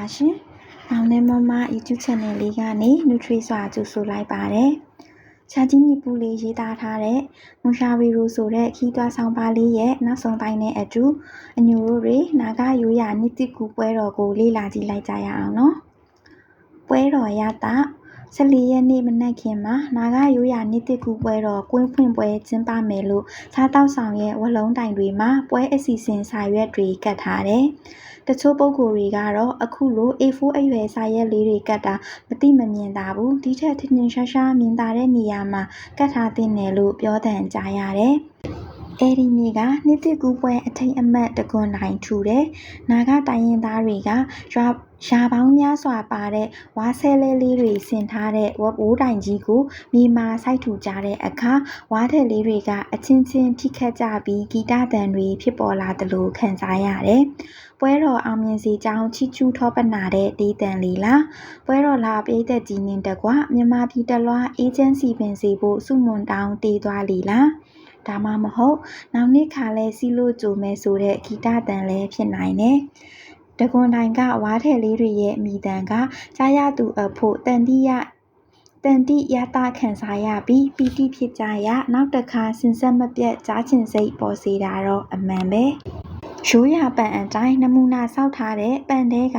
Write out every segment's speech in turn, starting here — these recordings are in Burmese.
ပါရှင်။မောင်နဲ့မမ YouTube Channel လေးကနေ Nutri စွာကြိုဆိုလိုက်ပါတယ်။ချာကြီးညီပူလေးရေးသားထားတဲ့မွန်ရှာဝီရိုဆိုတဲ့ခီးသွွားဆောင်ပါလေးရဲ့နောက်ဆုံးပိုင်းနဲ့အတူအညိုတို့တွေနာဂရိုးရာနှစ်တိကူပွဲတော်ကိုလေ့လာကြည့်လိုက်ကြရအောင်နော်။ပွဲတော်ရတာ14ရက်နေ့မနက်ခင်းမှာနာဂရိုးရာနှစ်တိကူပွဲတော်ကွင်းဖွင့်ပွဲကျင်းပမယ်လို့စားတောက်ဆောင်ရဲ့ဝလုံးတိုင်တွေမှာပွဲအစီအစဉ်စာရွက်တွေကတ်ထားတယ်။ တချို့ပုဂ္ဂိုလ်တွေကတော့အခုလို A4 အရွယ်စာရွက်လေးတွေကတ်တာမသိမမြင်သာဘူး။ဒီထက်ထင်ထင်ရှားရှားမြင်သာတဲ့နေရာမှာကတ်ထားသင့်တယ်လို့ပြောသံကြားရတယ်။ အဲဒီနေ့ကနှစ်သစ်ကူးပွဲအထိမ်းအမှတ်တံခွန်တိုင်ထူတယ်။နာဂတိုင်းရင်းသားတွေကရွာရာပေါင်းများစွာပါတဲ့ဝါးဆဲလဲလေးတွေဆင်ထားတဲ့ဝိုးတိုင်ကြီးကိုမြေမာစိုက်ထူကြတဲ့အခါဝါးထက်လေးတွေကအချင်းချင်းထိခတ်ကြပြီးဂီတသံတွေဖြစ်ပေါ်လာသလိုခံစားရတယ်။ပွဲတော်အောင်မြင်စေကြောင်းချီးကျူးထောပနာတဲ့ဒေးသံလေးလားပွဲတော်လာပြိသက်ကြီးနှင့်တကွမြန်မာပြည်တလွှားအေဂျင်စီပင်စီဖို့စုမွန်တောင်းတေးသွားလီလား ဒါမှမဟုတ် နောက်နှစ်ခါလဲစီလို့ကြိုမယ်ဆိုတဲ့ဂီတသံလည်းဖြစ်နိုင်တယ်။တကွန်တိုင်ကဝါးထည်လေးတွေရဲ့အမိသံကကြားရသူအဖို့တန်တိယတန်တိယတာခံစားရပြီးပီတိဖြစ်ကြရနောက်တစ်ခါစင်ဆက်မပြတ်ကြားချင်စိတ်ပေါ်စေတာတော့အမှန်ပဲရိုးရာပန်အတိုင်းနမူနာဆောက်ထားတဲ့ပန်တဲက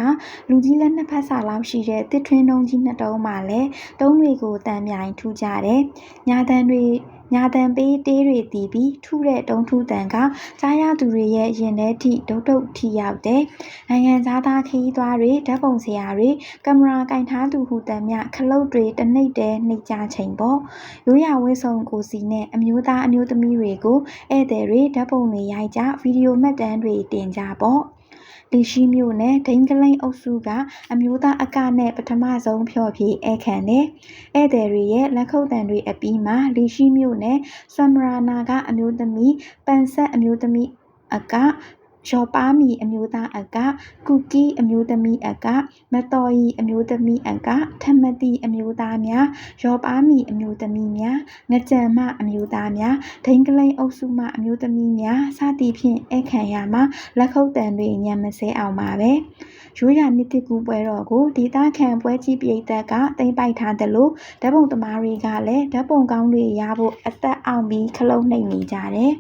လူကြီးလက်နှစ်ဖက်စာလောက်ရှိတဲ့တစ်ထွင်းတုံးကြီးနှစ်တုံးမှလည်းတုံးတွေကိုတန်မြိုင်ထူကြတယ်။ညာတန်တွေ ညာသံပေးတေးတွေတီးပြီးထုတဲ့တုံးထုသံကကြားရသူတွေရဲ့ရင်ထဲထိဒုတ်ဒုတ်ထိရောက်တယ်။နိုင်ငံခြားသားခရီးသွားတွေဓာတ်ပုံဆရာတွေကင်မရာကင်ထားသူဟူသမျှခလုတ်တွေတနှိပ်တဲနှိပ်ကြချိန်ပေါ့။ရိုးရာဝတ်စုံကိုစီနဲ့အမျိုးသားအမျိုးသမီးတွေကိုဧည့်သည်တွေဓာတ်ပုံတွေရိုက်ကြဗီဒီယိုမှတ်တမ်းတွေတင်ကြပေါ့။ လီရှိမြို့နယ်ဒိန်းကလိန်အုပ်စုကအမျိုးသားအကနဲ့ပထမဆုံးဖျော်ဖြေဧည့်ခံတယ်။ဧည့်သည်တွေရဲ့လက်ခုပ်သံတွေအပြီးမှာလီရှိမြို့နယ်ဆွမ်မရာနာကအမျိုးသမီးပန်ဆက်အမျိုးသမီးအက ရော်ပါမီအမျိုးသားအကကူကီအမျိုးသမီးအကမတော်ရီအမျိုးသမီးအကထမတိအမျိုးသားများရော်ပါမီအမျိုးသမီးများငကြံမအမျိုးသားများဒိန်ကလိန်အုပ်စုမှအမျိုးသမီးများစသည်ဖြင့်ဧခံရမှာလက်ခုပ်တံတွေညံမစဲအောင်ပါပဲရိုးရာနှစ်တိကူပွဲတော်ကိုဒေသခံပွဲကြီးပြည်သက်ကတိမ့်ပိုက်ထားတယ်လို့ဓာတ်ပုံသမားတွေကလည်းဓာတ်ပုံကောင်းတွေရဖို့အသက်အောင်ပြီးခလုံးနှိမ်နေကြတယ်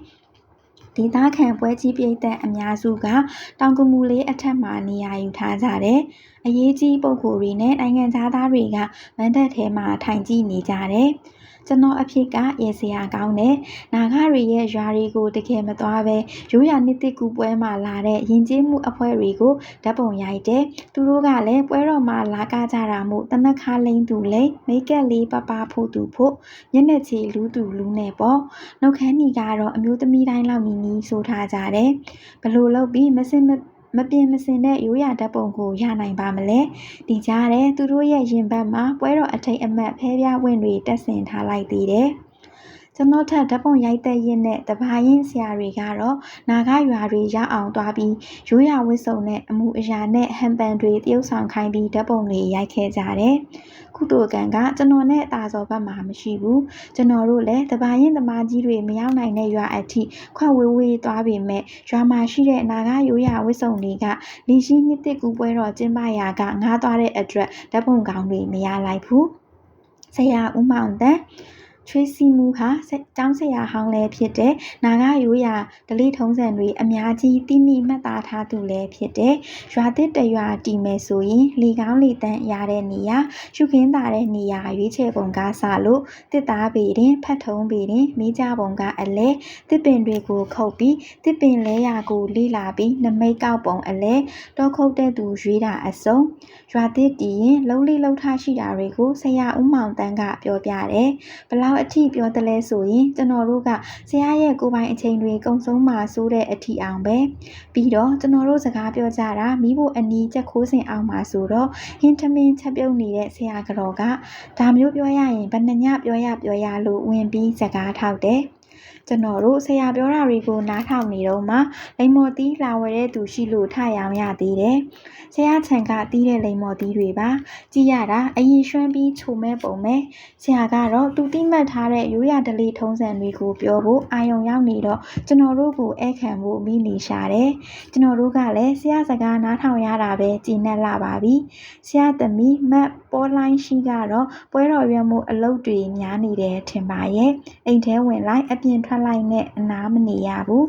ဒေသခံပွဲကြီးပြည်သက်အများစုကတောင်ကမူလေးအထက်မှာနေရာယူထားကြတယ်။အရေးကြီးပုဂ္ဂိုလ်တွေနဲ့နိုင်ငံသားသားတွေ ကမန်းတပ်ထဲမှာထိုင်ကြည့်နေကြတယ်။ ကျွန်တော်အဖြစ်ကရေစရာကောင်းတယ်။နာဂတွေရဲ့ရွာတွေကိုတကယ်မသွားပဲရိုးရာနှစ်သစ်ကူပွဲမှာလာတဲ့ယဉ်ကျေးမှုအဖွဲ့တွေကိုဓာတ်ပုံရိုက်တယ်။သူတို့ကလည်းပွဲတော်မှာလာကကြတာမို့တနက်ခါလိမ့်သူလိမ့်မိတ်ကက်လေးပပဖို့သူဖို့ညနေချီလူသူလူနဲ့ပေါ့။နှုတ်ခမ်းညီကတော့အမျိုးသမီးတိုင်းလောက်နီးနီးဆိုထားကြတယ်။ဘလို့လုပ်ပြီးမစင်မ မပြင်မစင်တဲ့ရိုးရာဓာတ်ပုံကိုရနိုင်ပါမလဲဒီကြားထဲသူတို့ရဲ့ရင်ဘတ်မှာပွဲတော်အထိတ်အမှတ်ဖဲပြားဝင့်တွေတက်ဆင်ထားလိုက်သေးတယ် ကျွန်တော်ထက်ဓာတ်ပုံရိုက်တဲ့ရင်းနဲ့တဘာရင်ဆရာတွေကတော့နာဂရွာတွေရောက်အောင်သွားပြီးရိုးရာဝတ်စုံနဲ့အမှုအရာနဲ့ဟန်ပန်တွေတရုပ်ဆောင်ခိုင်းပြီးဓာတ်ပုံတွေရိုက်ခဲ့ကြတယ်။ကုတိုကန်ကကျွန်တော်နဲ့တာဇော်ဘက်မှာမရှိဘူး။ကျွန်တော်တို့လည်းတဘာရင်သမားကြီးတွေမရောက်နိုင်တဲ့ရွာအထိခွက်ဝေးဝေးသွားပေမဲ့ရွာမှာရှိတဲ့နာဂရိုးရာဝတ်စုံတွေကလီရှိနှစ်တစ်ကူပွဲတော်ကျင်းပရာကငားသွားတဲ့အတွက်ဓာတ်ပုံကောင်းတွေမရလိုက်ဘူး။ဆရာဦးမောင်တန်း ချွေးစီမှုဟာကျောင်းဆရာဟောင်းလည်းဖြစ်တဲ့နာဂရိုးရာဓလေ့ထုံးစံတွေအများကြီးသိမိမှတ်သားထားသူလည်းဖြစ်တဲ့ရွာသစ်တရွာတည်မယ်ဆိုရင်လေကောင်းလေတန်းရတဲ့နေရာရှုခင်းတာတဲ့နေရာရွေးချယ်ပုံကစလို့တစ်သားပေတင်ဖတ်ထုံးပေတင်မိကြပုံကအလဲတစ်ပင်တွေကိုခုတ်ပြီးတစ်ပင်လဲရာကိုလိလာပြီးနမိတ်ကောက်ပုံအလဲတော့ခုတ်တဲ့သူရွေးတာအစုံရွာသစ်တည်ရင်လုံးလေးလုံးထားရှိတာတွေကိုဆရာဦးမောင်တန်းကပြောပြတယ်ဘလောက်အထိပြောသလဲဆိုရင်ကျွန်တော်တို့ကဆရာရဲ့ကိုပိုင်အချိန်တွေကုံဆုံးမှာဆိုတဲ့အထိအောင်ပဲပြီးတော့ကျွန်တော်တို့စကားပြောကြတာမိဖို့အနီးချက်ခိုးစင်အောင်မှာဆိုတော့ဟင်းထမင်းချက်ပြုတ်နေတဲ့ဆရာကတော်ကဒါမျိုးပြောရရင်ဘယ်နှညပြောရပြောရလို့ဝင်ပြီးစကားထောက်တယ် ကျွန်တော်တို့ဆရာပြောတာတွေကိုနားထောင်နေတော့မှလိမ္မော်တီးလာဝဲတဲ့သူရှိလို့ထရောင်ရသေးတယ်ဆရာချန်ကတီးတဲ့လိမ္မော်တီးတွေပါကြည့်ရတာအရင်ရွှမ်းပြီးခြုံမဲ့ပုံပဲဆရာကတော့သူတိမှတ်ထားတဲ့ရိုးရာဓလေ့ထုံးစံတွေကိုပြောဖို့အာယုံရောက်နေတော့ကျွန်တော်တို့ကိုဧခံဖို့မိနေရှာတယ်ကျွန်တော်တို့ကလည်းဆရာစကားနားထောင်ရတာပဲကြည်နက်လာပါပြီဆရာသမီးမတ်ပေါ်လိုင်းရှိကတော့ပွဲတော်ရွက်မှုအလုပ်တွေများနေတယ်ထင်ပါရဲ့အိမ်ထဲဝင်လိုက်အပြင်ထွက်လိုက်နဲ့အနားမနေရဘူး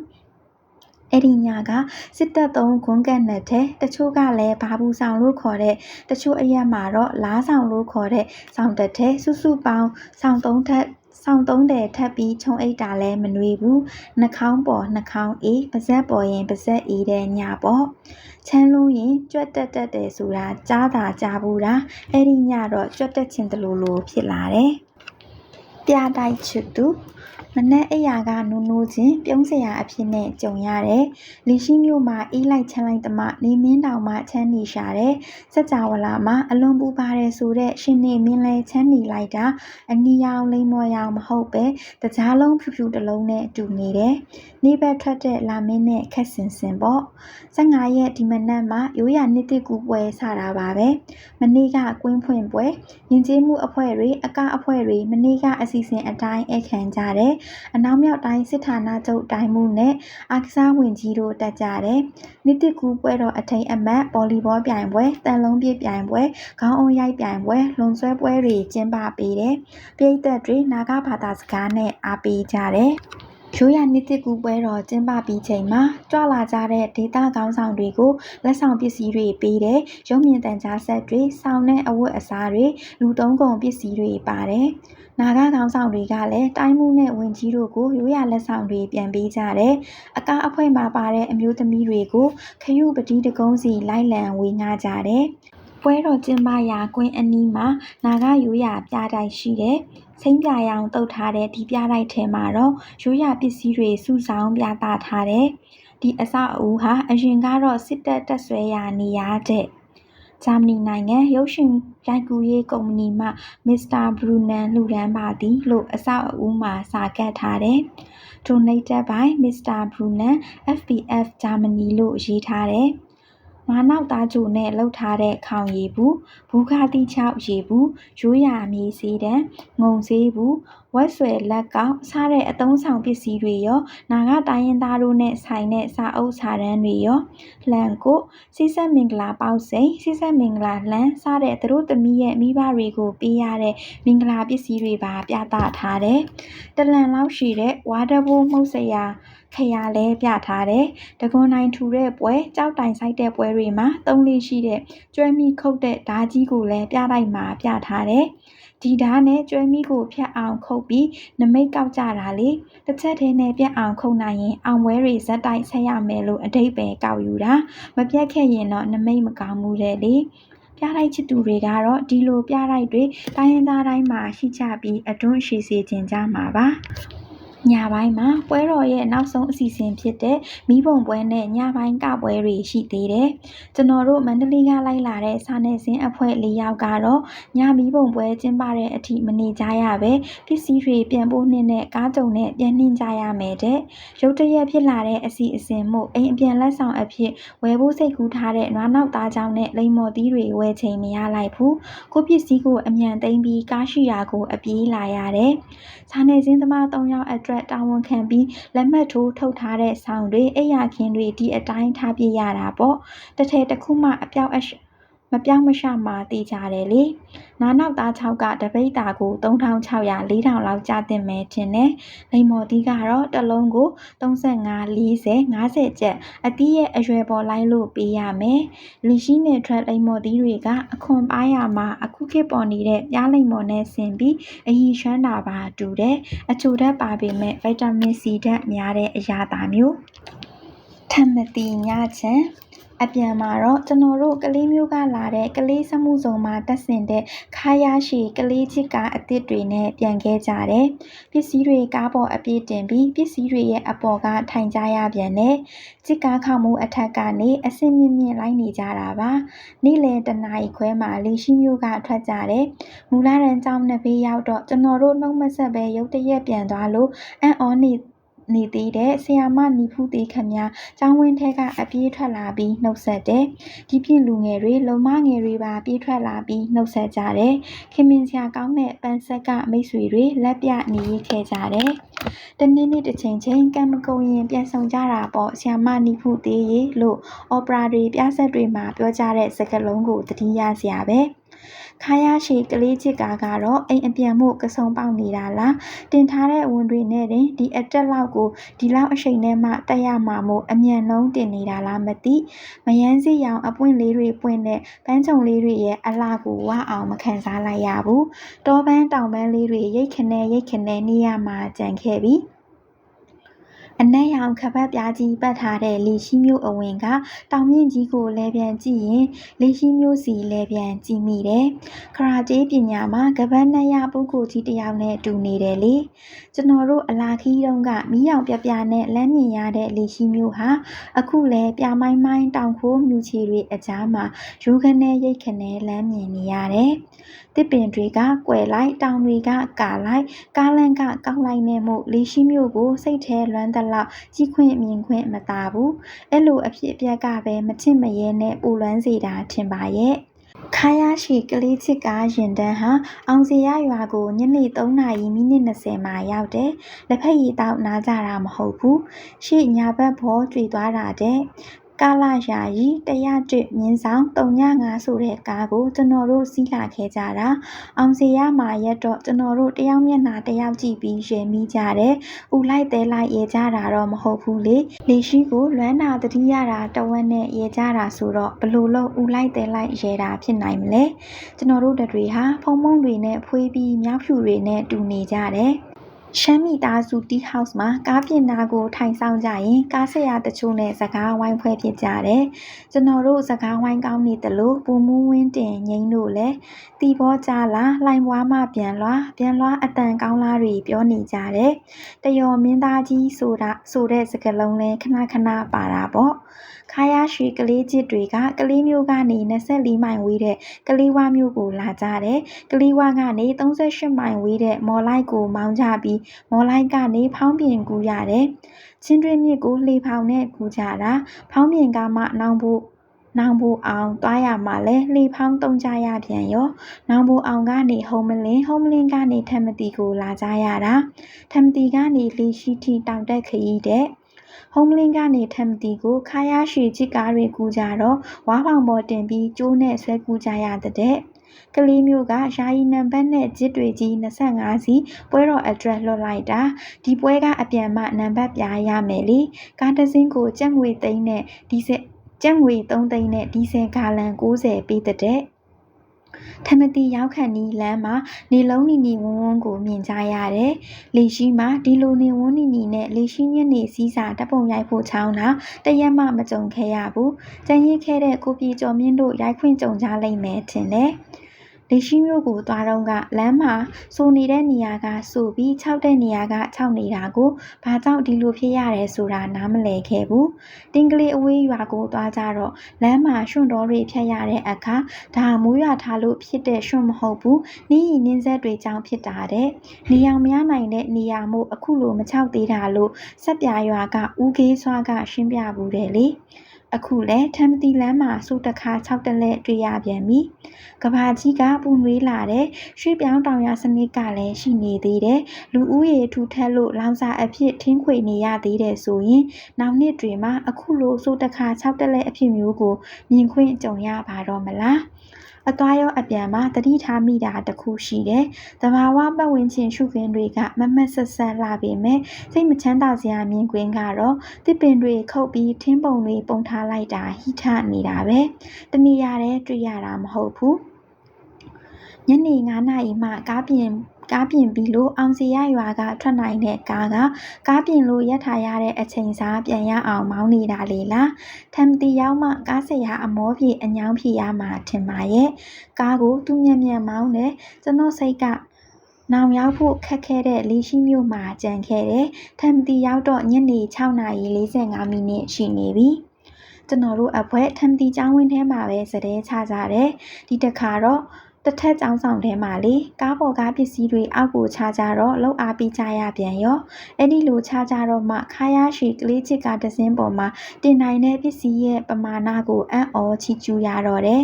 အဲ့ဒီညကစစ်တပ်သုံးခွန်းကန်နဲ့တဲ့တချို့ကလည်းဘာဘူးဆောင်လို့ခေါ်တဲ့တချို့အရက်မှာတော့လားဆောင်လို့ခေါ်တဲ့ဆောင်တက်တဲ့စုစုပေါင်းဆောင်သုံးထက်ဆောင်သုံးတယ်ထပ်ပြီးခြုံအိတ်တာလဲမနှွေးဘူးနှာခေါင်းပေါ်နှာခေါင်းအေးပါဇက်ပေါ်ရင်ပါဇက်အေးတဲ့ညပေါ့ချမ်းလုံးရင်ကြွက်တက်တက်တယ်ဆိုတာကြားတာကြားဘူးတာအဲ့ဒီညတော့ကြွက်တက်ချင်တယ်လို့လို့ဖြစ်လာတယ်ပြတိုက်ချစ်သူ မနက်အိယာကနိုးနိုးချင်းပြုံးစရာအဖြစ်နဲ့ကြုံရတယ်။လီရှိမြို့မှာအေးလိုက်ချမ်းလိုက်သမားနေမင်းတောင်မှချမ်းနေရှာတယ်။စက်ကြဝဠာမှာအလွန်ပူပါတယ်ဆိုတဲ့ရှင်နေမင်းလဲချမ်းနေလိုက်တာအနီရောင်လိမ္မော်ရောင်မဟုတ်ပဲတကြားလုံးဖြူဖြူတစ်လုံးနဲ့တူနေတယ်။နေဘက်ထွက်တဲ့လာမင်းနဲ့ခက်စင်စင်ပေါ့။15ရက်ဒီမနက်မှာရိုးရနှစ်တိကူပွဲစတာပါပဲ။မနေ့ကကွင်းဖွင့်ပွဲရင်ကျေးမှုအဖွဲ့တွေအကအဖွဲ့တွေမနေ့ကအစီအစဉ်အတိုင်းအခမ်းကြတယ်အနောက်မြောက်တိုင်းစစ်ဌာနချုပ်တိုင်းမှုနဲ့အားကစားဝန်ကြီးတို့တက်ကြတယ်။နှစ်တစ်ကူပွဲတော်အထိန်အမတ်ဘောလီဘောပြိုင်ပွဲတန်လုံးပြပြိုင်ပွဲခေါင်းအုံးရိုက်ပြိုင်ပွဲလွန်ဆွဲပွဲတွေကျင်းပပေးတယ်။ပြည်သက်တွေနာဂဘာသာစကားနဲ့အားပေးကြတယ်။ ရိုးရာနှစ်သစ်ကူးပွဲတော်ကျင်းပပြီးချိန်မှာကြွလာကြတဲ့ဒေသခေါင်းဆောင်တွေကိုလက်ဆောင်ပစ္စည်းတွေပေးတယ်။ရုပ်မြင်သံကြားဆက်တွေ၊ဆောင်းတဲ့အဝတ်အစားတွေလူသုံးကုန်ပစ္စည်းတွေပါတယ်။နာဂခေါင်းဆောင်တွေကလည်းတိုင်းမှုနဲ့ဝင်ကြီးတို့ကိုရိုးရာလက်ဆောင်တွေပြန်ပေးကြတယ်။အကားအဖွဲ့မှာပါတဲ့အမျိုးသမီးတွေကိုခရုပတိတကုံးစီလိုက်လံဝေငှကြတယ်။ ပွဲတော်ကျင်းပရာကွင်းအနီးမှာ နာဂရိုးရာပြတိုက်ရှိတယ်။စိမ်းပြာရောင်တုပ်ထားတဲ့ ဒီပြတိုက်ထဲမှာတော့ ရိုးရာပစ္စည်းတွေ စုဆောင်းပြသထားတယ်။ဒီအဆောက်အဦဟာ အရင်ကတော့ စစ်တပ် တပ်စွဲရာနေရာတဲ့ ဂျာမနီနိုင်ငံ ရုပ်ရှင်ရိုက်ကူးရေးကုမ္ပဏီမှ မစ္စတာဘရူနန်လှူဒါန်းပါသည်လို့ အဆောက်အဦမှာ စာကပ်ထားတယ်။ Donated by Mr. Brunan FPF Germany လို့ ရေးထားတယ်။ နွားနောက်သားချိုနဲ့လုပ်ထားတဲ့ခေါင်ရည်ဘူး၊ဘူးခါးသီးခြောက်ရည်ဘူး၊ရိုးရာမြေဆေးတံ၊ငုံဆေးဘူး၊ ဝက်ဆွယ်လက်ကောက်စတဲ့အသုံးအဆောင်ပစ္စည်းတွေရောနာဂတိုင်းရင်းသားတို့နဲ့ဆိုင်တဲ့စာအုပ်စာတမ်းတွေရောလှံကွတ်၊ဆေးစပ်မင်္ဂလာပေါက်စိန်၊ဆေးစပ်မင်္ဂလာလှံစတဲ့သူတို့သမီးရဲ့မိဘတွေကိုပေးရတဲ့မင်္ဂလာပစ္စည်းတွေပါပြသထားတယ်။တစ်လံလောက်ရှည်တဲ့ဝါးတံပိုးမှုတ်စရာခရာလဲပြထားတယ်။တံခွန်တိုင်ထူတဲ့ပွဲ၊ကျောက်တိုင်စိုက်တဲ့ပွဲတွေမှာသုံးလေ့ရှိတဲ့ကျွဲမီးခုတ်တဲ့ဓားကြီးကိုလည်းပြတိုက်မှာပြထားတယ်။ ဒီဓားနဲ့ကျွဲမီးကိုဖြတ်အောင်ခုတ်ပြီးနမိတ်ကောက်ကြတာလေ။တချက်တည်းနဲ့ပြတ်အောင်ခုတ်နိုင်ရင်အောင်ပွဲတွေဆက်တိုက်ဆက်ရမယ်လို့အဓိပ္ပာယ်ကောက်ယူတာ။မပြတ်ခဲ့ရင်တော့နမိတ်မကောင်းဘူးတဲ့လေ။ပြတိုက်ချစ်သူတွေကတော့ဒီလိုပြတိုက်တွေတိုင်းရင်းသားတိုင်းမှာရှိကြပြီးအတွန်းရှိစေချင်ကြမှာပါ။ ညပိုင်းမှာပွဲတော်ရဲ့နောက်ဆုံးအစီအစဉ်ဖြစ်တဲ့မီးပုံပွဲနဲ့ညပိုင်းကပွဲတွေရှိသေးတယ်။ကျွန်တော်တို့မန္တလေးကလိုက်လာတဲ့စာနယ်ဇင်းအဖွဲ့၄ယောက်ကတော့ညမီးပုံပွဲကျင်းပတဲ့အထိမနေကြရပဲပစ္စည်းတွေပြန်ပို့နှင်းနဲ့ကားကြုံနဲ့ပြန်နှင်းကြရမယ်တဲ့။ရုတ်တရက်ဖြစ်လာတဲ့အစီအစဉ်မို့အိမ်အပြန်လက်ဆောင်အဖြစ်ဝယ်ဖို့စိတ်ကူးထားတဲ့နွားနောက်သားကြောင့်နဲ့လိမ္မော်သီးတွေဝယ်ချိန်မရလိုက်ဘူး။ကိုပစ္စည်းကိုအမြန်သိမ်းပြီးကားရှိရာကိုအပြေးလာရတယ်။စာနယ်ဇင်းသမား၃ယောက်အတွက်အတွက်တာဝန်ခံပြီးလက်မှတ်ထိုးထုတ်ထားတဲ့ဆောင်တွေအိယာခင်းတွေဒီအတိုင်းထားပြရတာပေါ့တထည်တစ်ခုမှအပြောက်အ မပြောင်းမရှမှတည်ကြတယ်လေနားနောက်သား6ကတပိတ်တာကို3600 4000လောက်ကျတင်မယ်ထင်တယ်လိမ္မော်သီးကတော့တစ်လုံးကို35 40 50ကျပ်အတီးရဲ့အရွယ်ပေါ်လိုက်လို့ပေးရမယ်လီရှိနဲ့ထွက်လိမ္မော်သီးတွေကအခွန်ပါရမှာအခုခေတ်ပေါ်နေတဲ့ပြားလိမ္မော်နဲ့ဆင်ပြီးအဟီရှမ်းတာပါတူတယ်အချိုဓာတ်ပါပေမဲ့ဗီတာမင်စီဓာတ်များတဲ့အရာသာမျိုးထမတိညချံ အပြန်မှာတော့ကျွန်တော်တို့ကလေးမျိုးကလာတဲ့ကလေးစမှုစုံမှာတက်ဆင်တဲ့ခါးရရှိကလေးချစ်ကအစ်စ်တွေနဲ့ပြန်ခဲ့ကြတယ်ပစ္စည်းတွေကားပေါ်အပြည့်တင်ပြီးပစ္စည်းတွေရဲ့အပေါ်ကထိုင်ကြရပြန်တယ်ချစ်ကားခေါမှုအထက်ကနေအစင်မြင့်မြင့်လိုက်နေကြတာပါနေ့လယ်တနာရီခွဲမှာလေရှိမျိုးကထွက်ကြတယ်မူလာရန်ကျောင်းနှစ်ဘေးရောက်တော့ကျွန်တော်တို့နှုတ်မဆက်ပဲရုတ်တရက်ပြန်သွားလို့အံ့ဩနေ နေသေးတဲ့ဆရာမနီဖူးသေးခမများကျောင်းဝင်းထဲကအပြေးထွက်လာပြီးနှုတ်ဆက်တယ်။ဒီပြင်လူငယ်တွေလုံမငယ်တွေပါပြေးထွက်လာပြီးနှုတ်ဆက်ကြတယ်။ခင်မင်စရာကောင်းတဲ့ပန်းဆက်ကမိတ်ဆွေတွေလက်ပြနေရခဲ့ကြတယ်။တနေ့နေ့တစ်ချိန်ချင်းကံမကုန်ရင်ပြန်ဆောင်ကြတာပေါ့ဆရာမနီဖူးသေးရေလို့အော်ပရာတွေပြဆက်တွေမှာပြောကြတဲ့စကားလုံးကိုသတိရစရာပဲ။ ခါရရှည်ကလေးချစ်ကာကတော့အိမ်အပြန်မှုကစုံပေါက်နေတာလားတင်ထားတဲ့ဝန်တွေနဲ့တင်ဒီအတက်လောက်ကိုဒီလောက်အချိန်နဲ့မှတက်ရမှာမို့အမြန်နှုံးတင်နေတာလားမသိမယန်းစီရောင်အပွင့်လေးတွေပွင့်တဲ့ပန်းချုံလေးတွေရဲ့အလှကိုဝအောင်မခံစားလိုက်ရဘူးတောပန်းတောင်ပန်းလေးတွေရိတ်ခနဲရိတ်ခနဲနေရမှာကြံခဲ့ပြီ အနက်ရောင်ခါးပတ်ပြားကြီးပတ်ထားတဲ့လေရှိမြို့အဝင်ကတောင်မြင့်ကြီးကိုလှည့်ပြန်ကြည့်ရင်လေရှိမြို့ဆီလှည့်ပြန်ကြည့်မိတယ်။ခရာတေးပညာမှာကပတ်နှစ်ရပုဂ္ဂိုလ်ကြီးတစ်ယောက်နဲ့တူနေတယ်လေ။ကျွန်တော်တို့အလာခီးတုန်းကမီးရောင်ပြပြနဲ့လမ်းမြင်ရတဲ့လေရှိမြို့ဟာအခုလဲပြမိုင်းမိုင်းတောင်ခိုးမြူချီတွေအကြားမှာယူခနဲရိတ်ခနဲလမ်းမြင်နေရတယ်။တစ်ပင်တွေကကွယ်လိုက်တောင်တွေကကာလိုက်ကားလန့်ကကောက်လိုက်နဲ့မို့လေရှိမြို့ကိုစိတ်ထဲလွမ်းသလောက်ကြီးခွင့်မြင်ခွင့်မသာဘူးအဲ့လိုအဖြစ်အပျက်ကပဲမချစ်မရဲနဲ့ပူလွမ်းစေတာထင်ပါရဲ့ခါရရှိကလေးချစ်ကားရင်တန်းဟာအောင်စီရရွာကိုညနေ3နာရီမိနစ်20မှာရောက်တယ်။လက်ဖက်ရည်တောက်နားကြတာမဟုတ်ဘူး။ရှေ့ညာဘက်ဘောကျွေသွားတာတဲ့ ကာလယာယီ101မြင်းဆောင်305ဆိုတဲ့ကားကိုကျွန်တော်တို့စီးလာခဲ့ကြတာအောင်စီရမှာရက်တော့ကျွန်တော်တို့တယောက်မျက်နှာတယောက်ကြည့်ပြီးရေမိကြတယ်။ဦးလိုက်သေးလိုက်ရေကြတာတော့မဟုတ်ဘူးလေ။လေရှိကိုလွမ်းတာတတိရတာတဝက်နဲ့ရေကြတာဆိုတော့ဘလို့လို့ဦးလိုက်သေးလိုက်ရေတာဖြစ်နိုင်မလဲ။ကျွန်တော်တို့တွေဟာဖုံဖုံတွေနဲ့ဖွေးပြီးမြောက်ဖြူတွေနဲ့တူနေကြတယ်။ ရှမ်းမိသားစုတီးဟောက်စ်မှာကားပြင်နာကိုထိုင်ဆောင်ကြရင်ကားဆရာတချို့နဲ့စကားဝိုင်းဖွဲ့ဖြစ်ကြတယ်။ကျွန်တော်တို့စကားဝိုင်းကောင်းနေတယ်လို့ပူမူးဝင်းတင်ငိမ့်တို့လည်းတီဘောကြလားလှိုင်ပွားမှပြန်လွားပြန်လွားအတန်ကောင်းလားတွေပြောနေကြတယ်။တယောမင်းသားကြီးဆိုတာဆိုတဲ့စကားလုံးလဲခဏခဏပါတာပေါ့။ ခါရရွှေကလေးချစ်တွေကကလေးမျိုးကနေ24မိုင်ဝေးတဲ့ကလေးဝမျိုးကိုလာကြတယ်။ကလေးဝကနေ38မိုင်ဝေးတဲ့မော်လိုက်ကိုမောင်းကြပြီးမော်လိုက်ကနေဖောင်းပြင်ကူရတယ်။ချင်းတွင်းမြစ်ကိုလှေဖောင်နဲ့ကူကြတာဖောင်းပြင်ကမှနောင်ဖို့နောင်ဘူအောင်သွားရမှာလဲလှေဖောင်းတုံးကြရပြန်ရောနောင်ဘူအောင်ကနေဟုံမလင်းဟုံမလင်းကနေထမတီကိုလာကြရတာထမတီကနေလီရှိတီတောင်တက်ခရီးတဲ့ ဟုံးမလင်းကနေထမတီကိုခါရရွှေချစ်ကားတွေကူကြတော့ဝါဖောင်ပေါ်တင်ပြီးကျိုးနဲ့ဆွဲကူကြရတဲ့ကလေးမျိုးကယာယီနံပါတ်နဲ့ဂျစ်တွေကြီး25စီပွဲတော် address လွှတ်လိုက်တာဒီပွဲကအပြန်မှနံပါတ်ပြရမယ်လေကားတစ်စင်းကိုကြက်ငွေသိန်းနဲ့ဒီစက်ကျပ်ငွေ3သိန်းနဲ့ဒီဇယ်ဂါလံ90ပေးတဲ့ ထမတီရောက်ခန့်နီးလမ်းမှာနေလုံးနီနီဝန်းဝန်းကိုမြင်ကြရတယ်။လေရှိမှာဒီလိုနေဝန်းနီနီနဲ့လေရှိညနေစည်းစာတပ်ပုံရိုက်ဖို့ချောင်းတာတရက်မှမကြုံခဲ့ရဘူး။ကြံရစ်ခဲ့တဲ့ကိုပြေကျော်မြင့်တို့ရိုက်ခွင့်ကြုံကြလိမ့်မယ်ထင်တယ်။ လေရှိမြို့ကိုသွားတော့ကလမ်းမှာစိုးနေတဲ့နေရာကစိုးပြီးခြောက်တဲ့နေရာကခြောက်နေတာကိုဘာကြောင့်ဒီလိုဖြစ်ရတယ်ဆိုတာနားမလည်ခဲ့ဘူး။တင်းကလေးအဝေးရွာကိုသွားကြတော့လမ်းမှာရွှွန့်တော်တွေဖြတ်ရတဲ့အခါဒါမိုးရွာထားလို့ဖြစ်တဲ့ရွှွန့်မဟုတ်ဘူး။နင်းရီနင်းဆက်တွေကြောင့်ဖြစ်တာတဲ့။နေအောင်မရနိုင်တဲ့နေရာမို့အခုလိုမခြောက်သေးတာလို့စက်ပြရွာကဦးကေးစွာကရှင်းပြဘူးတယ်လေ။ အခုလည်းထမ်းမတီလမ်းမှာစုတခါ၆တလဲတွေ့ရပြန်ပြီ။ကဘာကြီးကပူနွေးလာတဲ့ရွှေပြောင်းတောင်ရစနစ်ကလည်းရှိနေသေးတယ်။လူဦးရေထူထပ်လို့လောင်စာအဖြစ်ထင်းခွေနေရသေးတယ်ဆိုရင်နောက်နှစ်တွေမှာအခုလိုစုတခါ၆တလဲအဖြစ်မျိုးကိုမြင်ခွင့်ကြုံရပါတော့မလား။ အသွားရောအပြန်မှာသတိထားမိတာတခုရှိတယ်။သဘာဝပတ်ဝန်းကျင်ရှုခင်းတွေကမမတ်ဆက်ဆက်လာပေမဲ့စိတ်မချမ်းသာစရာမြင်ကွင်းကတော့တစ်ပင်တွေခုတ်ပြီးထင်းပုံတွေပုံထားလိုက်တာဟိထနေတာပဲ။တနည်းရတဲ့တွေ့ရတာမဟုတ်ဘူး။ ညနေ9နာရီမှကားပြင်ကားပြင်ပြီးလို့အောင်စီရရွာကထွက်နိုင်တဲ့ကားကကားပြင်လို့ရပ်ထားရတဲ့အချိန်စားပြန်ရအောင်မောင်းနေတာလေလားထမ်တီရောက်မှကားဆရာအမောပြေအညောင်းဖြေရမှာထင်ပါရဲ့ကားကိုသူ့မြန်မြန်မောင်းတယ်ကျွန်တော်စိတ်ကနောင်ရောက်ဖို့ခက်ခဲတဲ့လီရှိမြို့မှာကြံခဲ့တယ်။ထမ်တီရောက်တော့ညနေ6:45မိနစ်ရှိနေပြီ။ကျွန်တော်တို့အဖွဲထမ်တီကျောင်းဝင်းထဲမှာပဲစတဲ့ချကြတယ်။ဒီတစ်ခါတော့ တစ်ထက်ကျောင်းဆောင်ထဲမှာလေကားပေါ်ကားပစ္စည်းတွေအောက်ကိုချကြတော့လှုပ်အားပြီးကြရပြန်ရောအဲ့ဒီလိုချကြတော့မှခါရရှိကလေးချစ်ကတစင်းပေါ်မှာတင်နိုင်တဲ့ပစ္စည်းရဲ့ပမာဏကိုအံ့ဩချီကျူးရတော့တယ်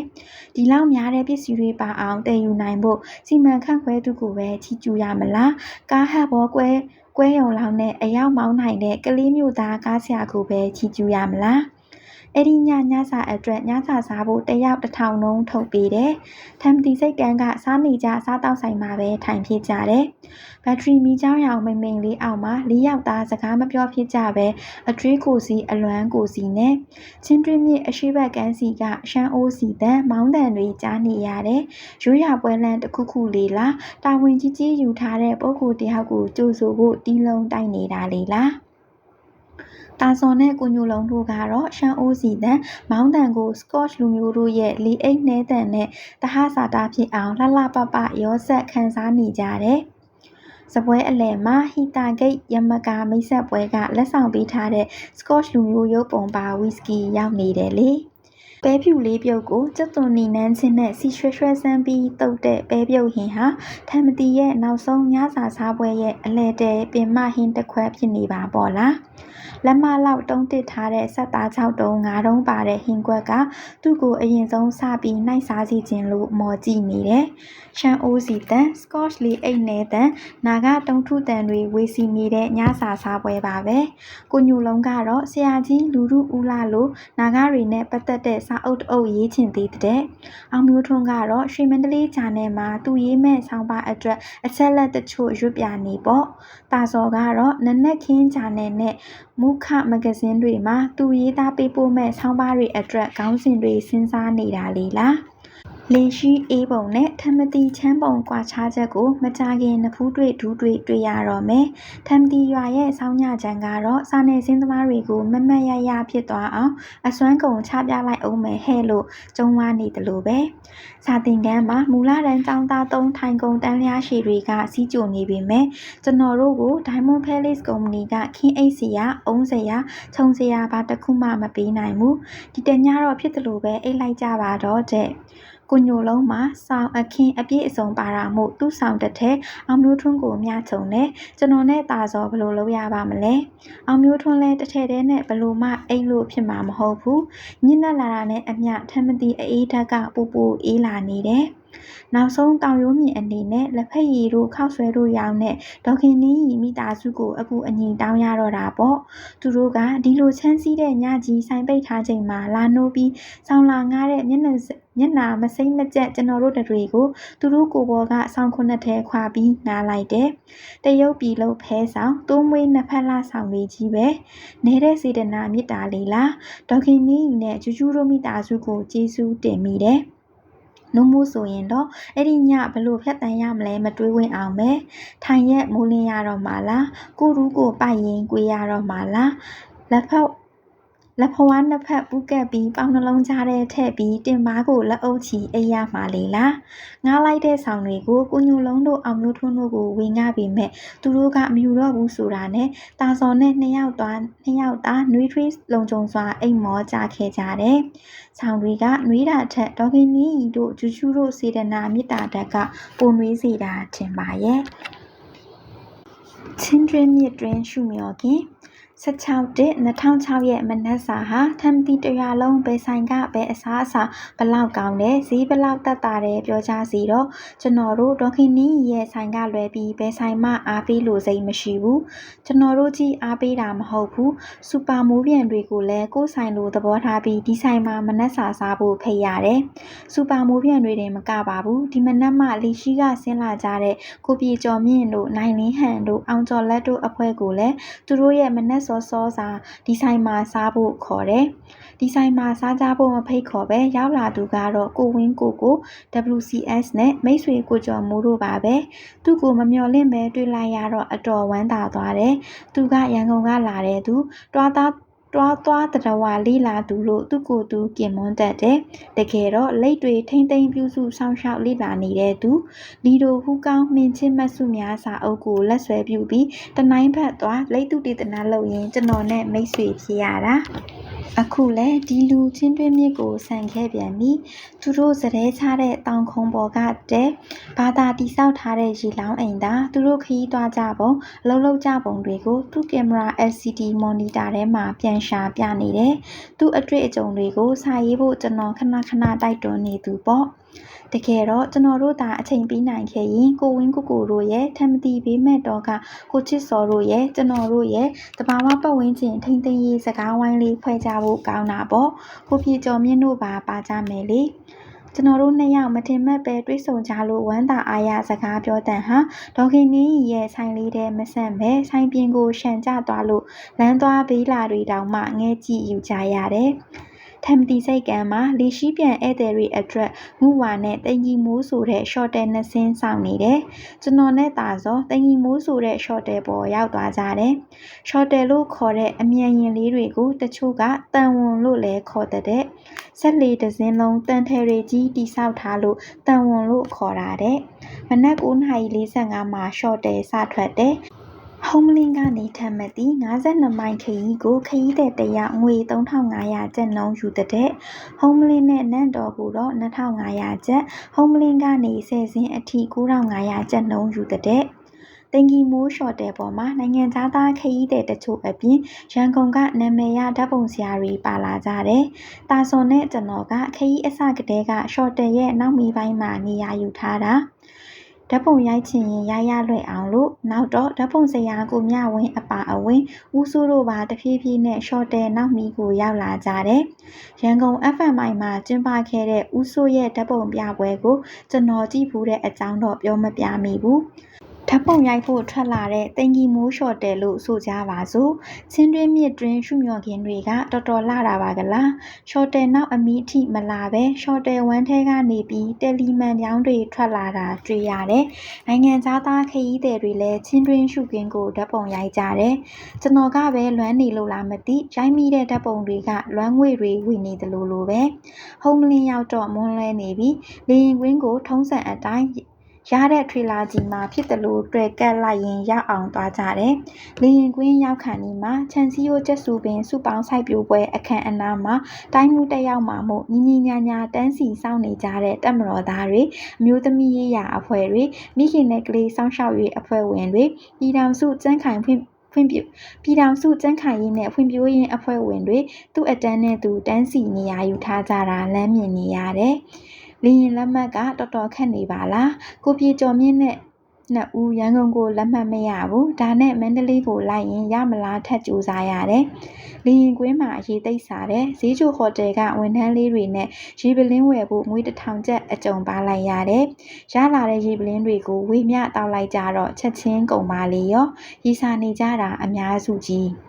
ဒီလောက်များတဲ့ပစ္စည်းတွေပါအောင်တည်ယူနိုင်ဖို့စီမံခန့်ခွဲသူကိုပဲချီကျူးရမလားကားဟပ်ဘောကွဲကွဲရုံလောက်နဲ့အရောက်မောင်းနိုင်တဲ့ကလေးမျိုးသားကားဆရာကိုပဲချီကျူးရမလား အဲ့ဒီညညစာအတွက်ညစာစားဖို့တယောက်တစ်ထောင်လုံးထုတ်ပေးတယ်။ထမ်တီစိတ်ကန်းကစားနေကြစားတောက်ဆိုင်မှာပဲထိုင်ဖြစ်ကြတယ်။ဘက်ထရီမီချောင်းရောင်မိန်မိန်လေးအောက်မှာလေးယောက်သားစကားမပြောဖြစ်ကြပဲအထွေးကိုစီအလွမ်းကိုစီနဲ့ချင်းတွင်းမြစ်အရှိဘက်ကန်းစီကရှမ်းအိုးစီတန်မောင်းတန်တွေကြားနေရတယ်။ရိုးရပွဲလန်းတစ်ခုခုလေးလားတာဝန်ကြီးကြီးယူထားတဲ့ပုဂ္ဂိုလ်တယောက်ကိုကြိုဆိုဖို့တီးလုံးတိုက်နေတာလေလား။ တာဇွန်နဲ့ကိုညိုလုံးတို့ကတော့ရှမ်းအိုးစီတန်မောင်းတန်ကို Scotch လူမျိုးတို့ရဲ့လီအိတ်နှဲတန်နဲ့တဟစာတာဖြစ်အောင်လှလှပပရောဆက်ခန်းစားနေကြတယ်။စပွဲအလယ်မှာဟီတာဂိတ်ယမကာမိတ်ဆက်ပွဲကလက်ဆောင်ပေးထားတဲ့ Scotch လူမျိုးရုပ်ပုံပါဝီစကီရောက်နေတယ်လေ။ပဲဖြူလေးပြုတ်ကိုကြက်သွန်နီနန်းချင်းနဲ့စီရွှဲရွှဲဆန်းပြီးတုတ်တဲ့ပဲပြုတ်ဟင်းဟာထမ်မတီရဲ့နောက်ဆုံးညစာစားပွဲရဲ့အလဲတဲပင်မဟင်းတစ်ခွက်ဖြစ်နေပါပေါ့လား လက်မလောက်တုံးတစ်ထားတဲ့ဆက်သား၆တုံး၅တုံးပါတဲ့ဟင်းခွက်ကသူ့ကိုအရင်ဆုံးစပြီးနှိုက်စားစီခြင်းလို့မော်ကြည့်နေတယ်ရှမ်းအိုးစီတန်စကော့ချ်လီအိတ်နေတန်နာဂတုံထုတန်တွေဝေစီနေတဲ့ညစာစားပွဲပါပဲကိုညူလုံးကတော့ဆရာကြီးလူလူဦးလာလို့နာဂတွေနဲ့ပတ်သက်တဲ့စာအုပ်တအုပ်ရေးချင်သေးတဲ့အောင်မျိုးထွန်းကတော့ရွှေမန္တလေးဂျာနယ်မှာသူရေးမဲ့ဆောင်းပါအတွက်အချက်လက်တချို့ရွတ်ပြနေပေါ့တာစော်ကတော့နနက်ခင်းဂျာနယ်နဲ့မုခမဂဇင်းတွေမှာ သူရေးသားပေးပို့မဲ့ဆောင်းပါတွေအတွက် ခေါင်းစဉ်တွေ စဉ်းစားနေတာလေလား လင်းရှိအေးပုံနဲ့ထမတီချမ်းပုံကွာခြားချက်ကိုမကြခင်နဖူးတွေ့ဒူးတွေ့တွေ့ရတော့မယ်။ထမတီရွာရဲ့ဆောင်းညချမ်းကတော့စာနယ်ဇင်းသမားတွေကိုမမတ်ရရဖြစ်သွားအောင်အစွမ်းကုန်ချပြလိုက်အောင်မယ်ဟဲ့လို့ကြုံဝါနေတယ်လို့ပဲ။စာသင်ခန်းမှာမူလတန်းကျောင်းသားသုံးထိုင်ကုန်တန်းလျားရှည်တွေကစီးကြိုနေပေမဲ့ကျွန်တော်တို့ကို Diamond Palace Company ကခင်းအိတ်စီရအုံးစရာခြုံစရာဘာတစ်ခုမှမပေးနိုင်ဘူး။ဒီတညတော့ဖြစ်တယ်လို့ပဲအိတ်လိုက်ကြပါတော့တဲ့။ ကိုညိုလုံးမှာစောင်းအခင်းအပြည့်အစုံပါတာမို့သူ့ဆောင်တစ်ထက်အောင်မျိုးထွန်းကိုမျှချုံတယ်ကျွန်တော်နဲ့တာစောဘယ်လိုလုပ်ရပါမလဲအောင်မျိုးထွန်းလဲတစ်ထက်တည်းနဲ့ဘယ်လိုမှအိတ်လို့ဖြစ်မှာမဟုတ်ဘူးညစ်နက်လာတာနဲ့အမျှထမ်းမသိအေးဓာတ်ကပူပူအေးလာနေတယ်နောက်ဆုံးတောင်ရိုးမြင့်အနေနဲ့လက်ဖက်ရည်တို့ခောက်ဆွဲတို့ရောင်းတဲ့ဒေါခင်နီးရီမိသားစုကိုအကူအညီတောင်းရတော့တာပေါ့သူတို့ကဒီလိုချမ်းစည်းတဲ့ညကြီးဆိုင်ပိတ်ထားချိန်မှာလာနိုးပြီးဆောင်းလာငားတဲ့မျက်နှာ မျက်နှာမစိမ့်မကြက်ကျွန်တော်တို့တွေကိုသူတို့ကိုဘောကဆောင်းခုနှစ်ထဲခွာပြီးငားလိုက်တယ်တရုတ်ပြည်လို့ဖဲဆောင်သွုံးမွေးနှစ်ဖက်လာဆောင်လေးကြီးပဲနေတဲ့စေတနာမေတ္တာလေးလားဒေါခင်နီးနဲ့ကျူးကျူးတို့မိသားစုကိုကျေးဇူးတင်မိတယ်နှုတ်မို့ဆိုရင်တော့အဲ့ဒီညဘလို့ဖြတ်တန်းရမလဲမတွေးဝင်အောင်ပဲထိုင်ရက်မိုးလင်းရတော့မှာလားကိုရူးကိုပိုက်ရင်ကိုရတော့မှာလားလက်ဖောက် လက်ဖွားနှစ်ဖက်ပူးကပ်ပြီးပေါင်နှလုံးကြားထဲထည့်ပြီးတင်ပါးကိုလက်အုပ်ချီအိပ်ရမှာလေလားငားလိုက်တဲ့ဆောင်တွေကိုကိုညိုလုံးတို့အောင်မျိုးထွန်းတို့ကိုဝင်ငါပေမဲ့သူတို့ကမယူတော့ဘူးဆိုတာနဲ့တာစော်နဲ့နှစ်ယောက်သွားနှစ်ယောက်သားနွေးထွေးလုံခြုံစွာအိမ်မောကြခဲ့ကြတယ်ဆောင်တွေကနွေးတာထက်ဒေါကင်းနီတို့ဂျူချူတို့စေတနာမေတ္တာဓာတ်ကပုံနွေးစေတာထင်ပါရဲ့ချင်းတွင်းမြစ်တွင်ရှုမြော်ခင် 16-2006ရဲ့မနက်စာဟာထမ်တီတရွာလုံးဘယ်ဆိုင်ကဘယ်အစားအစာဘလောက်ကောင်းလဲဈေးဘလောက်တက်တာတယ်ပြောကြစီတော့ကျွန်တော်တို့ဒေါခင်နီရဲ့ဆိုင်ကလွယ်ပြီးဘယ်ဆိုင်မှအားပေးလို့စိတ်မရှိဘူးကျွန်တော်တို့ကြီးအားပေးတာမဟုတ်ဘူးစူပါမိုးပြန်တွေကိုလည်းကိုယ်ဆိုင်လိုသဘောထားပြီးဒီဆိုင်မှာမနက်စာစားဖို့ဖိတ်ရတယ်စူပါမိုးပြန်တွေတင်မကပါဘူးဒီမနက်မှလီရှိကဆင်းလာကြတဲ့ကိုပြေကျော်မြင့်တို့နိုင်လင်းဟန်တို့အောင်ကျော်လက်တို့အဖွဲ့ကိုလည်းသူတို့ရဲ့မနက်စောစောစာဒီဆိုင်မှာစားဖို့ခေါ်တယ်။ဒီဆိုင်မှာစားကြဖို့မဖိတ်ခေါ်ပဲရောက်လာသူကတော့ကိုဝင်းကိုကို WCS နဲ့မိတ်ဆွေကိုကျော်မိုးတို့ပါပဲ။သူ့ကိုမမျှော်လင့်ပဲတွေ့လိုက်ရတော့အတော်ဝမ်းသာသွားတယ်။သူကရန်ကုန်ကလာတဲ့သူတွားသား တွားသွားတရဝလေးလာသူလို့သူ့ကိုယ်သူကင်မွန်းတတ်တယ်။တကယ်တော့လိတ်တွေထိမ့်သိမ်းပြုစုစောင့်ရှောက်လေ့လာနေတဲ့သူလီဒိုဟူကောင်းမှင်ချင်းမတ်စုများစာအုပ်ကိုလက်ဆွဲပြုပြီးတနိုင်းဘက်သွားလိတ်သူတေသနာလုပ်ရင်းကျွန်တော်နဲ့မိတ်ဆွေဖြစ်ရတာ။အခုလဲဒီလူချင်းတွင်းမြစ်ကိုဆန်ခဲ့ပြန်ပြီသူတို့စတဲ့ချတဲ့တောင်ခုံပေါ်ကတဲ့ဘာသာတိဆောက်ထားတဲ့ရေလောင်းအိမ်သာသူတို့ခရီးသွားကြပုံအလုံးလုံးကြပုံတွေကိုသူ့ကင်မရာ LCD monitor ထဲမှာပြန်ရှာပြနေတယ်သူ့အတွေ့အကြုံတွေကိုစာရေးဖို့ကျွန်တော်ခဏခဏတိုက်တွန်းနေသူပေါ့တကယ်တော့ကျွန်တော်တို့သာအချိန်ပေးနိုင်ခဲ့ရင်ကိုဝင်းကိုကိုတို့ရဲ့ထမတီဘေးမဲ့တော့ကကိုချစ်စော်တို့ရဲ့ကျွန်တော်တို့ရဲ့တဘာဝပတ်ဝန်းကျင်ထိမ့်သိမ်းရေးစကားဝိုင်းလေးဖွဲ့ကြဖို့ကောင်းတာပေါ့ကိုပြေကျော်မြင့်တို့ပါပါကြမယ်လေ ကျွန်တော်တို့နှစ်ယောက်မထင်မှတ်ပဲတွေးဆုံကြလို့ဝမ်းသာအားရစကားပြောတဲ့ဟာဒေါခင်နင်းရဲ့ဆိုင်လေးထဲမဆန့်ပဲဆိုင်ပြင်ကိုရှန်ကျသွားလို့လမ်းသွားဘေးလာတွေတောင်မှငဲကြည့်ယူကြရတယ်။ ထမ်တီစိတ်ကံမှာလီရှိပြန်ဧည့်သည်တွေအတွက်ငုဝါနဲ့တင်ကြီးမိုးဆိုတဲ့ shorter နှစ်စင်းဆောင်နေတယ်။ကျွန်တော်နဲ့တာစောတင်ကြီးမိုးဆိုတဲ့ shorter ပေါ်ရောက်သွားကြတယ်။ shorter လို့ခေါ်တဲ့အမြန်ရင်လေးတွေကိုတချို့ကတန်ဝန်လို့လည်းခေါ်တဲ့ဆက်လေတစ်စင်းလုံးတန်ထဲရီကြီးတိဆောက်ထားလို့တန်ဝန်လို့ခေါ်တာတဲ့။မနက်9:45မှာ shorter စထွက်တယ်။ ဟုမ္မလင်းကနေထပ်မံသည့်၅၂မိုင်ခရီးကိုခရီးသည်တစ်ယောက်ငွေ၃၅၀၀ကျပ်နှုန်းယူသဖြင့်ဟုမ္မလင်းနှင့်နန့်တော်ကိုတော့၂၅၀၀ကျပ်၊ဟုမ္မလင်းကနေဆယ်ဇင်းအထိ၉၅၀၀ကျပ်နှုန်းယူသဖြင့်သိမ်ကီမိုးလျှော်တယ်ပေါ်မှာနိုင်ငံခြားသားခရီးသည်တချို့အပြင်ရန်ကုန်ကနာမည်ရဓာတ်ပုံဆရာတွေပါလာကြတယ်။တာဇွန်နဲ့ကျနော်ကခရီးအစကတည်းကလျှော်တယ်ရဲ့နောက်မီးပိုင်းမှာနေရာယူထားတာ ဓာတ်ပုံရိုက်ချင်ရင်ရိုက်ရလွယ်အောင်လို့နောက်တော့ဓာတ်ပုံဆရာကိုမြဝင်းအပါအဝင်ဦးစိုးတို့ပါတဖြည်းဖြည်းနဲ့ရှော့တယ်နောက်မီကိုရောက်လာကြတယ်။ရန်ကုန် FMI မှာကျင်းပခဲ့တဲ့ဦးစိုးရဲ့ဓာတ်ပုံပြပွဲကိုကျွန်တော်ကြည့်ဖူးတဲ့အကြောင်းတော့ပြောမပြမိဘူး။ ဓာတ်ပုံရိုက်ဖို့ထွက်လာတဲ့သိမ်ကီမိုးလျှော်တယ်လို့ဆိုကြပါစို့ချင်းတွင်းမြစ်တွင်းရှုမျှော်ခင်းတွေကတော်တော်လှတာပါကလားလျှော်တယ်နောက်အမီးအထိမလာပဲလျှော်တယ်ဝမ်းထဲကနေပြီးတယ်လီမန်ပြောင်းတွေထွက်လာတာတွေ့ရတယ်နိုင်ငံသားသားခရီးသည်တွေလည်းချင်းတွင်းရှုခင်းကိုဓာတ်ပုံရိုက်ကြတယ်ကျွန်တော်ကပဲလွမ်းနေလို့လားမသိရိုက်မိတဲ့ဓာတ်ပုံတွေကလွမ်းငွေတွေဝင်နေတယ်လို့လိုပဲဟုံးမလင်းရောက်တော့မွန်းလွဲနေပြီလေရင်ကွင်းကိုထုံးစံအတိုင်း ရတဲ့ထွေလာကြီးမှာဖြစ်သလိုတွေ့ကပ်လိုက်ရင်ရအောင်သွားကြတယ်။လေရင်ကွင်းရောက်ခါနီမှာခြံစည်းရိုးကျက်စုပင်စုပေါင်းစိုက်ပျိုးပွဲအခမ်းအနားမှာတိုင်းမှုတက်ရောက်မှာမို့ညီညီညာညာတန်းစီစောင့်နေကြတဲ့တက်မတော်သားတွေအမျိုးသမီးရေးရာအဖွဲ့တွေမိခင်နဲ့ကလေးစောင့်ရှောက်ရေးအဖွဲ့ဝင်တွေပြည်ထောင်စုစန်းခိုင်ဖွင့်ဖွံ့ဖြိုးပြည်ထောင်စုကြမ်းခိုင်ရေးနဲ့ဖွံ့ဖြိုးရေးအဖွဲ့ဝင်တွေသူ့အတန်းနဲ့သူတန်းစီနေရာယူထားကြတာလမ်းမြင်နေရတယ်။ လေယာဉ်လက်မှတ်ကတော်တော်ခက်နေပါလားကိုပြေကျော်မြင့်နဲ့နှစ်ဦးရန်ကုန်ကိုလက်မှတ်မရဘူးဒါနဲ့မန္တလေးကိုလိုက်ရင်ရမလားထပ်ကြိုးစားရတယ်လေရင်ကွင်းမှာအရေးသိပ်စားတယ်ဈေးချိုဟိုတယ်ကဝန်ထမ်းလေးတွေနဲ့ရေပလင်းဝယ်ဖို့ငွေတစ်ထောင်ကျပ်အကြုံပါလိုက်ရတယ်ရလာတဲ့ရေပလင်းတွေကိုဝေမျှတောက်လိုက်ကြတော့ချက်ချင်းကုန်ပါလေရောရီစာနေကြတာအများစုကြီး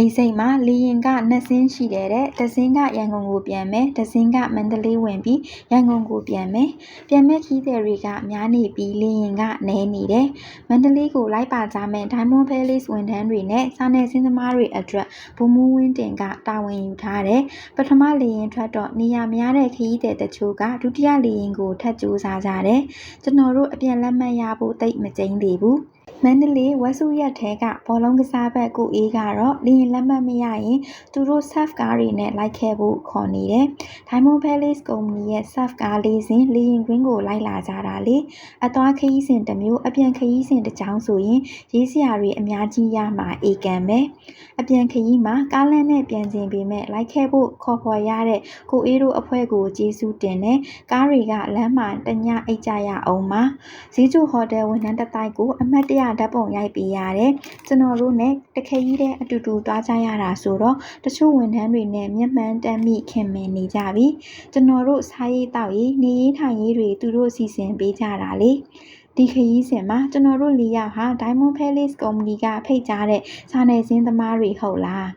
လေဆိပ်မှာလေယာဉ်ကနှစ်စင်းရှိတယ်တဲ့။တစ်စင်းကရန်ကုန်ကိုပြန်မယ်။တစ်စင်းကမန္တလေးဝင်ပြီးရန်ကုန်ကိုပြန်မယ်။ပြန်မယ့်ခရီးသည်တွေကများနေပြီးလေယာဉ်ကနည်းနေတယ်။မန္တလေးကိုလိုက်ပါကြမယ့် Diamond Palace ဝန်ထမ်းတွေနဲ့စားနယ်ဆင်းသမားတွေအတွက်ဗိုလ်မှူးဝင်းတင်ကတာဝန်ယူထားတယ်။ပထမလေယာဉ်ထွက်တော့နေရာမရတဲ့ခရီးသည်တချို့ကဒုတိယလေယာဉ်ကိုထပ်ကြိုးစားကြတယ်။ကျွန်တော်တို့အပြန်လက်မှတ်ရဖို့သိပ်မကြိမ်းသေးဘူး။ မန္တလေးဝက်စုရပ်ထဲကဘောလုံးကစားဘက်ကိုအေးကတော့လေယာဉ်လက်မှတ်မရရင်သူတို့ surf ကားတွေနဲ့လိုက်ခဲ့ဖို့ခေါ်နေတယ်။ Diamond Palace ကုမ္ပဏီရဲ့ surf ကားလေးစဉ်လေယာဉ်ကွင်းကိုလိုက်လာကြတာလေ။အသွားခရီးစဉ်တစ်မျိုးအပြန်ခရီးစဉ်တစ်ကြောင်းဆိုရင်ရေးစရာတွေအများကြီးရမှာအေကန်ပဲ။အပြန်ခရီးမှာကားလမ်းနဲ့ပြန်ခြင်းပေမဲ့လိုက်ခဲ့ဖို့ခေါ်ဖော်ရတဲ့ကိုအေးတို့အဖွဲ့ကိုကျေးဇူးတင်တယ်။ကားတွေကလမ်းမှာတညအိတ်ကြရအောင်ပါ။ဈေးကျဟိုတယ်ဝန်ထမ်းတစ်တိုက်ကိုအမှတ်တရဓာတ်ပုံရိုက်ပေးရတယ်။ကျွန်တော်တို့နဲ့တခဲကြီးတဲ့အတူတူသွားကြရတာဆိုတော့တချို့ဝန်ထမ်းတွေနဲ့မျက်မှန်တမ်းမိခင်မင်နေကြပြီ။ကျွန်တော်တို့စားရေးတောက်ရေးနေရေးထိုင်ရေးတွေသူတို့စီစဉ်ပေးကြတာလေ။ဒီခရီးစဉ်မှာကျွန်တော်တို့လေးယောက်ဟာ Diamond Palace ကုမ္ပဏီကဖိတ်ကြားတဲ့စာနယ်ဇင်းသမားတွေဟုတ်လား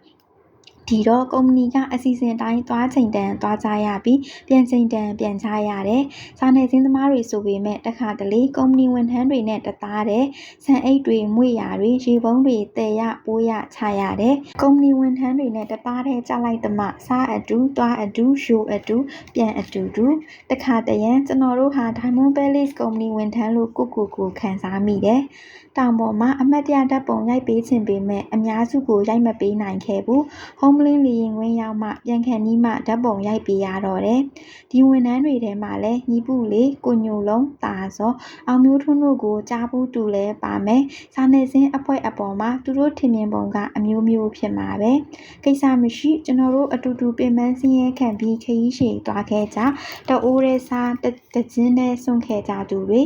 ဒီတော့ကုမ္ပဏီကအစီအစဉ်တိုင်းသွားချိန်တန်သွားကြရပြီးပြန်ချိန်တန်ပြန်ချရတယ်။စာနယ်ဇင်းသမားတွေဆိုပေမဲ့တခါတလေကုမ္ပဏီဝန်ထမ်းတွေနဲ့တသားတဲ့ဆန်အိတ်တွေမွေရာတွေရေပုံးတွေတဲရပိုးရချရတယ်။ကုမ္ပဏီဝန်ထမ်းတွေနဲ့တသားတဲ့ကြလိုက်သမှစားအတူသွားအတူရှိုးအတူပြန်အတူတူတခါတရံကျွန်တော်တို့ဟာ Diamond Palace ကုမ္ပဏီဝန်ထမ်းလို့ကိုကိုကိုခံစားမိတယ်။တောင်ပေါ်မှာအမတ်တရဓာတ်ပုံရိုက်ပေးခြင်းပေမဲ့အများစုကိုရိုက်မပေးနိုင်ခဲ့ဘူး။ Homeland လေရင်ခွင်းရောက်မှပြန်ခံနီးမှဓာတ်ပုံရိုက်ပေးရတော့တယ်။ဒီဝန်ထမ်းတွေထဲမှာလည်း ညီပုလေး ကိုညိုလုံးတာစောအောင်မျိုးထွန်းတို့ကို ကြားဘူးတူလဲပါမယ်။စာနယ်ဇင်းအဖွဲအပေါ်မှာ သူတို့ထင်မြင်ပုံကအမျိုးမျိုးဖြစ်မှာပဲ။ကိစ္စမရှိ ကျွန်တော်တို့အတူတူ ပင်ပန်းစင်းရဲခံပြီး ခရီးရှည်သွားခဲ့ကြ။တအိုးရဲစားတတချင်းနဲ့ဆွန့်ခဲ့ကြသူတွေ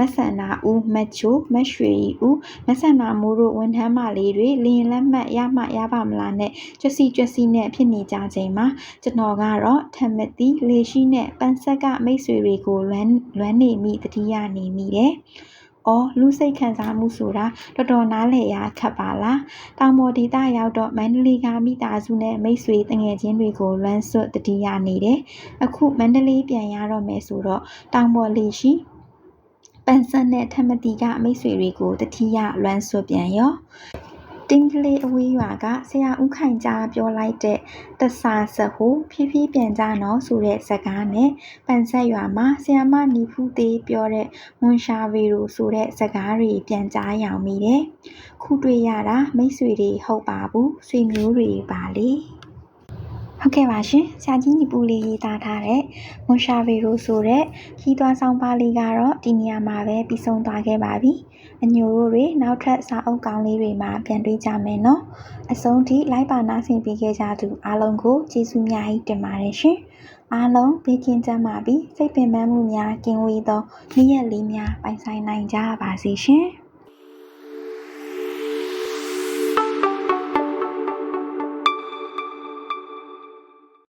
မဆန္နာဦးမချိုမရွှေဦးမဆန္နာမိုးတို့ဝန်ထမ်းမလေးတွေလင်းလက်မှတ်ရမှရပါမလားနဲ့ကြွစီကြွစီနဲ့ဖြစ်နေကြချိန်မှာကျွန်တော်ကတော့ထမတိလေရှိနဲ့ပန်းဆက်ကမိတ်ဆွေတွေကိုလွမ်းလွမ်းနေမိတတိယနေမိတယ်။အော်လူစိတ်ခံစားမှုဆိုတာတော်တော်နားလည်ရခက်ပါလား။တောင်ပေါ်ဒေသရောက်တော့မန္တလေးကမိသားစုနဲ့မိတ်ဆွေတငယ်ချင်းတွေကိုလွမ်းဆွတ်တတိယနေတယ်။အခုမန္တလေးပြန်ရတော့မယ်ဆိုတော့တောင်ပေါ်လေးရှိ ပန်းဆက်နဲ့ထမတိကမိတ်ဆွေတွေကိုတတိယလွမ်းဆွတ်ပြန်ရောတင်းကလေးအဝေးရွာကဆရာဦးခိုင်ကြားပြောလိုက်တဲ့တဆာစဟိုဖြည်းဖြည်းပြန်ကြနော်ဆိုတဲ့စကားနဲ့ပန်ဆက်ရွာမှာဆရာမနီဖူးသေးပြောတဲ့မွန်ရှာဗီရိုဆိုတဲ့စကားတွေပြန်ကြားရောင်မိတယ်။ခုတွေ့ရတာမိတ်ဆွေတွေဟုတ်ပါဘူးဆွေမျိုးတွေပါလေ။ ဟုတ်ကဲ့ပါရှင်ဆရာကြီးညီပူလေးရေးသားထားတဲ့မွန်ရှာဗီရိုဆိုတဲ့ခီးသွွားဆောင်ပါလေးကတော့ဒီနေရာမှာပဲပြီးဆုံးသွားခဲ့ပါပြီအညိုတို့တွေနောက်ထပ်စာအုပ်ကောင်းလေးတွေမှာပြန်တွေ့ကြမယ်နော်အဆုံးထိလိုက်ပါနာဆင်ပေးခဲ့ကြသူအားလုံးကိုကျေးဇူးများကြီးတင်ပါတယ်ရှင်အားလုံးဘေးကင်းကြပါပြီးစိတ်ပင်ပန်းမှုများကင်းဝေးသောနေ့ရက်လေးများပိုင်ဆိုင်နိုင်ကြပါစေရှင်